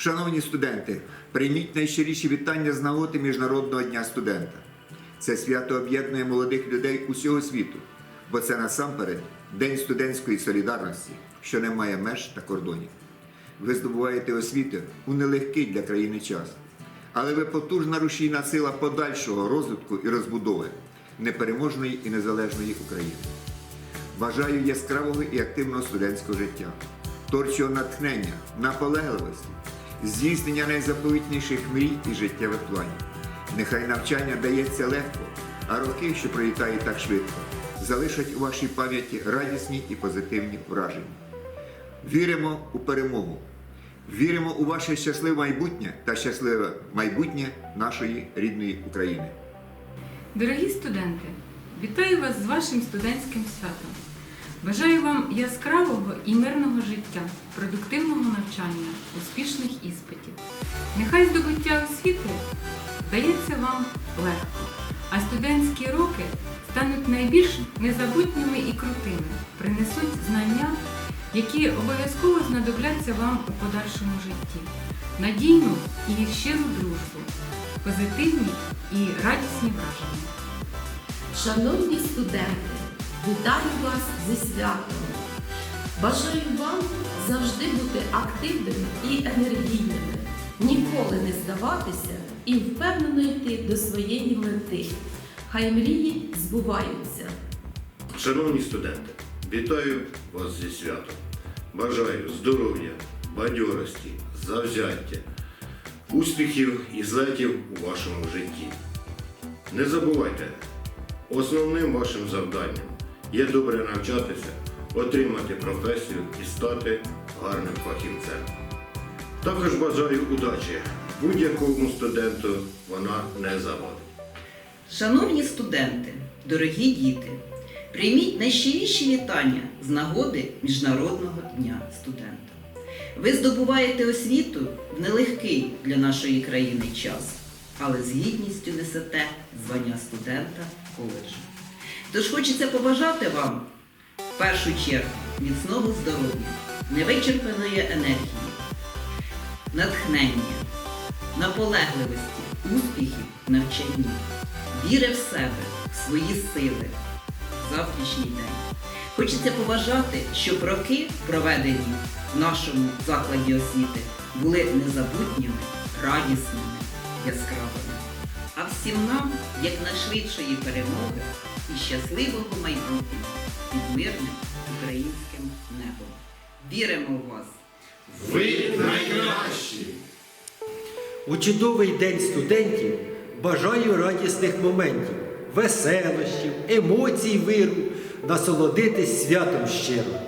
Шановні студенти, прийміть найщиріші вітання з нагоди Міжнародного дня студента. Це свято об'єднує молодих людей усього світу, бо це насамперед День студентської солідарності, що не має меж та кордонів. Ви здобуваєте освіту у нелегкий для країни час, але ви потужна рушійна сила подальшого розвитку і розбудови непереможної і незалежної України. Бажаю яскравого і активного студентського життя, творчого натхнення, наполегливості, здійснення найзаповітніших мрій і життєвих планів. Нехай навчання дається легко, а роки, що пролітають так швидко, залишать у вашій пам'яті радісні і позитивні враження. Віримо у перемогу. Віримо у ваше щасливе майбутнє та щасливе майбутнє нашої рідної України. Дорогі студенти, вітаю вас з вашим студентським святом. Бажаю вам яскравого і мирного життя, продуктивного навчання, успішних іспитів. Нехай здобуття освіти дається вам легко, а студентські роки стануть найбільш незабутніми і крутими, принесуть знання, які обов'язково знадобляться вам у подальшому житті, надійну і щиру дружбу, позитивні і радісні враження. Шановні студенти, вітаю вас зі святом. Бажаю вам завжди бути активними і енергійними, ніколи не здаватися і впевнено йти до своєї мети. Хай мрії збуваються. Шановні студенти, вітаю вас зі святом. Бажаю здоров'я, бадьорості, завзяття, успіхів і злетів у вашому житті. Не забувайте, основним вашим завданням є добре навчатися, отримати професію і стати гарним фахівцем. Також бажаю удачі. Будь-якому студенту вона не завадить. Шановні студенти, дорогі діти, прийміть найщиріші вітання з нагоди Міжнародного дня студента. Ви здобуваєте освіту в нелегкий для нашої країни час, але з гідністю несете звання студента коледжу. Тож хочеться побажати вам в першу чергу міцного здоров'я, невичерпаної енергії, натхнення, наполегливості, успіхів в навчанні, віри в себе, в свої сили, в завтрашній день. Хочеться побажати, щоб роки, проведені в нашому закладі освіти, були незабутніми, радісними, яскравими. А всім нам якнайшвидшої перемоги і щасливого майбутнього під мирним українським небом. Віримо в вас! Ви найкращі! У чудовий день студентів бажаю радісних моментів, веселощів, емоцій виру, насолодитись святом щиро.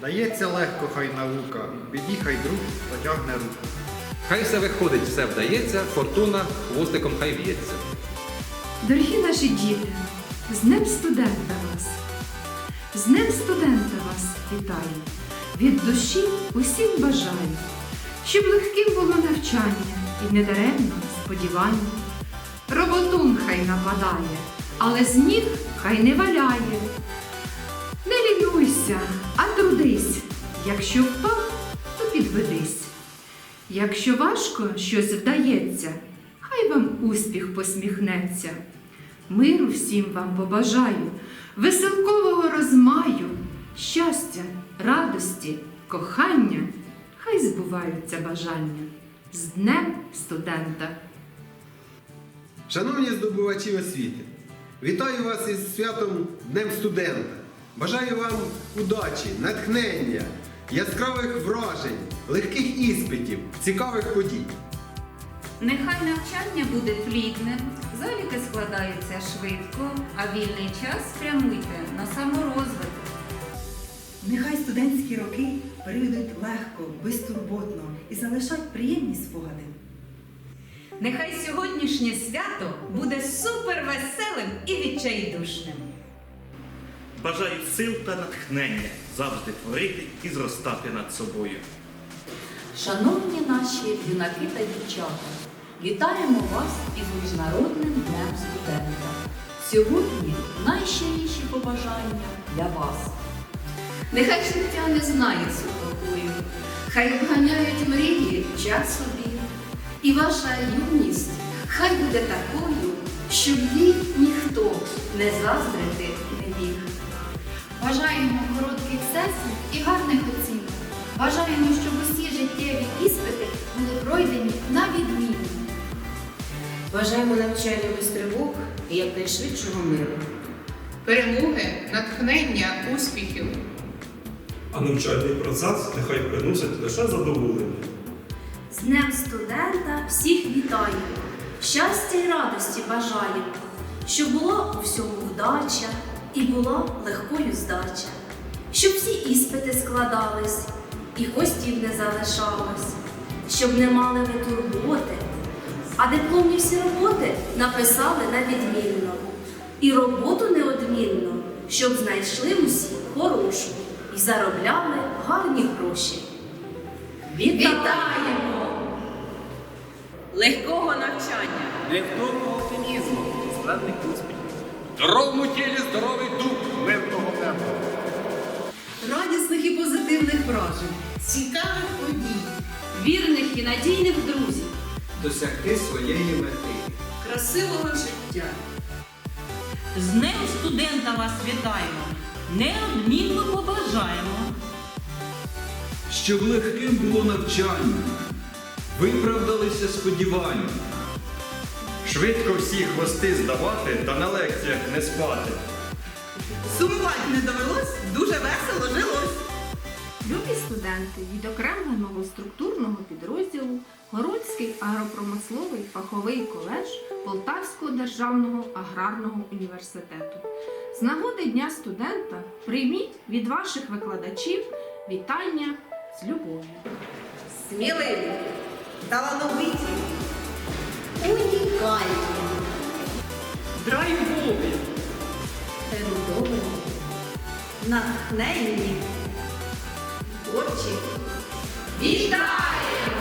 Дається легко хай наука, біді хай друг потягне руку. Хай все виходить, все вдається, фортуна хвостиком хай в'ється. Дорогі наші діти, з Днем студента вас! З Днем студента вас вітаю! Від душі усім бажаю, щоб легким було навчання і недаремно сподівання. Роботун хай нападає, але з ніг хай не валяє. Не лінуйся, а трудись. Якщо впав, то підведись. Якщо важко щось вдається, хай вам успіх посміхнеться. Миру всім вам побажаю, веселкового розмаю, щастя, радості, кохання, хай збуваються бажання. З Днем студента! Шановні здобувачі освіти, вітаю вас із святом Днем студента. Бажаю вам удачі, натхнення, яскравих вражень, легких іспитів, цікавих подій. Нехай навчання буде плідним, заліки складаються швидко, а вільний час спрямуйте на саморозвиток. Нехай студентські роки перейдуть легко, безтурботно і залишать приємні спогади. Нехай сьогоднішнє свято буде супервеселим і відчайдушним. Бажаю сил та натхнення завжди творити і зростати над собою. Шановні наші юнаки та дівчата, вітаємо вас із Міжнародним днем студента. Сьогодні найщиріші побажання для вас. Нехай життя не знає сухою, Хай вганяють мрії час собі, і ваша юність хай буде такою, щоб їй ніхто не заздрити не міг. Бажаємо коротких сесій і гарних оцінок. Бажаємо, щоб усі життєві іспити були пройдені на відмінно. Бажаємо навчання без тривог і якнайшвидшого миру. перемоги, натхнення, успіхів. А навчальний процес нехай приносить лише задоволення. З Днем студента всіх вітаю, щастя й радості бажаю, щоб була у всьому вдача і була легкою здача, щоб всі іспити складались і хвостів не залишалось, щоб не мали ви турботи, а дипломні всі роботи написали на відмінно, і роботу неодмінно, щоб знайшли усі хорошу і заробляли гарні гроші. Вітаємо! Легкого навчання. Легкого оптимізму, складних успіхів. Здоровому тілі здоровий дух. Мирного неба. Радісних і позитивних вражень. Цікавих подій. Вірних і надійних друзів. Досягти своєї мети. Красивого життя. З Днем студента вас вітаємо. Неодмінно побажаємо. Щоб легким було навчання, виправдалися сподівання. Швидко всі хвости здавати та на лекціях не спати. Сумувати не довелось, дуже весело жилось. Любі студенти відокремленого структурного підрозділу Городський агропромисловий фаховий коледж Полтавського державного аграрного університету. З нагоди Дня студента прийміть від ваших викладачів вітання з любов'ю. Сміливі, талановиті, унікальні, Драйвові. ерудовані, натхненні, творчі. Вітаємо!